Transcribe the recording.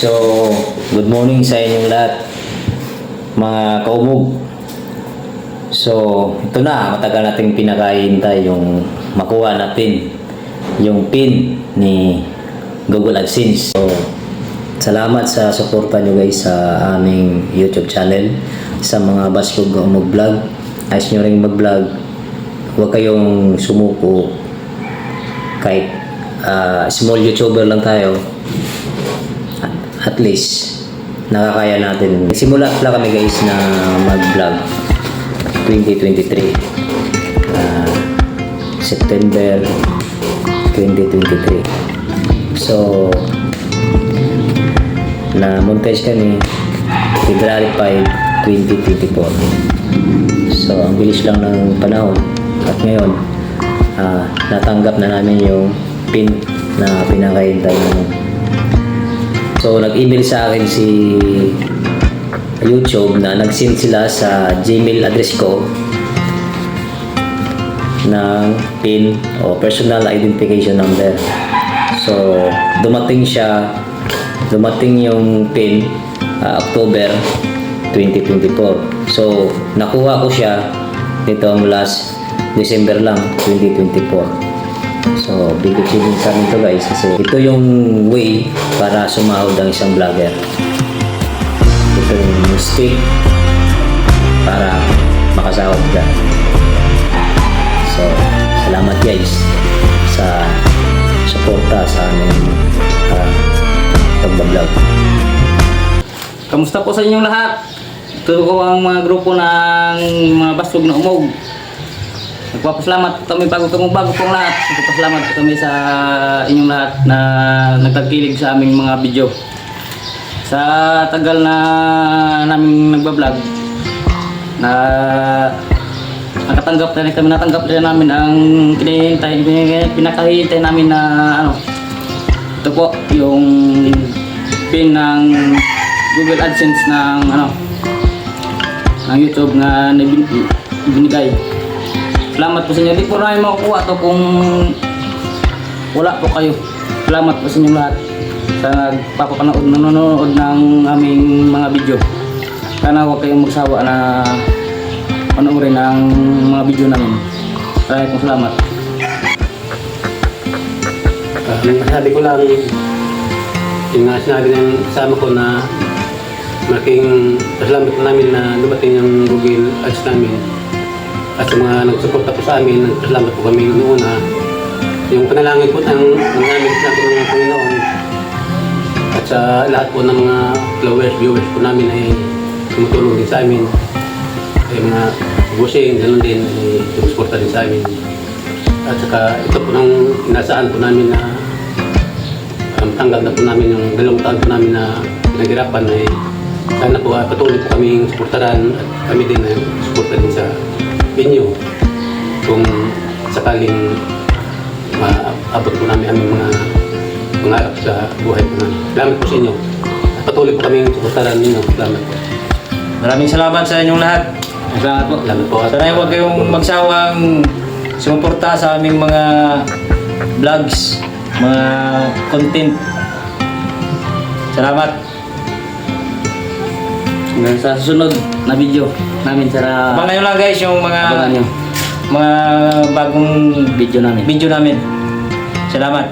So, good morning sa inyong lahat, mga kaumog. So, ito na, matagal nating pinakahintay yung makuha natin yung pin ni Google AdSense. So, salamat sa suporta nyo guys sa aming YouTube channel, sa mga Baskog Kaumog Vlog. Ayos nyo rin mag-vlog. Huwag kayong sumuko kahit ah, small YouTuber lang tayo at least nakakaya natin. Simula pala kami guys na mag-vlog 2023. Ah, September 2023. So, na montage kami February 5, 2024. So, ang bilis lang ng panahon. At ngayon, ah, natanggap na namin yung pin na pinakahintay namin. So, nag-email sa akin si YouTube na nag-send sila sa Gmail address ko ng PIN o personal identification number. So, dumating siya, dumating yung PIN ah, October 2024. So, nakuha ko siya nitong last December lang, 2024. So, big achievement sa amin to guys kasi ito yung way para sumahod ang isang vlogger. Ito yung stick para makasahod ka. So, salamat guys sa suporta sa aming uh. Kamusta po sa inyong lahat? Ito ko ang mga grupo ng mga basog na umog. Nagpapasalamat po kami bago kami bago pong lahat. Nagpapasalamat po kami sa inyong lahat na nagtagkilig sa aming mga video. Sa tagal na naming nagbablog na nakatanggap na rin kami natanggap rin namin ang kinihintay pinakahihintay namin na ano ito po yung pin ng Google AdSense ng ano ng YouTube na binigay. Salamat po sa inyo. Di po namin makukuha to kung wala po kayo. Salamat po sa inyo lahat sa nagpapapanood, nanonood ng aming mga video. Sana huwag kayong magsawa na panoorin ang mga video namin. Maraming pong salamat. Uh, sabi ko lang, yung nga sinabi ng kasama ko na malaking pasalamat namin na dumating ang Google Ads namin. At sa mga nagsuporta po sa amin, nagpasalamat po kami noon na yung panalangin po ng, ng namin sa atin ng Panginoon at sa lahat po ng mga followers, viewers po namin ay tumutulong din sa amin. Ay mga busing, ganun din, ay sumusuporta din sa amin. At saka ito po nang inasaan po namin na um, tanggap na po namin yung dalawang taon po namin na naghirapan ay sana po ah, patuloy po kaming suportaran at kami din ay suporta din sa inyo kung sakaling maabot po namin aming mga pangarap sa buhay po namin. Salamat po sa inyo. At patuloy po kaming suportaran ninyo. Salamat po. Maraming salamat sa inyong lahat. Salamat po. Salamat po. Sana huwag kayong magsawang sumuporta sa aming mga vlogs, mga content. Salamat. Hanggang sa susunod na video namin sa Abangan nyo lang guys yung mga Abangan nyo. mga bagong video namin. video namin. Salamat.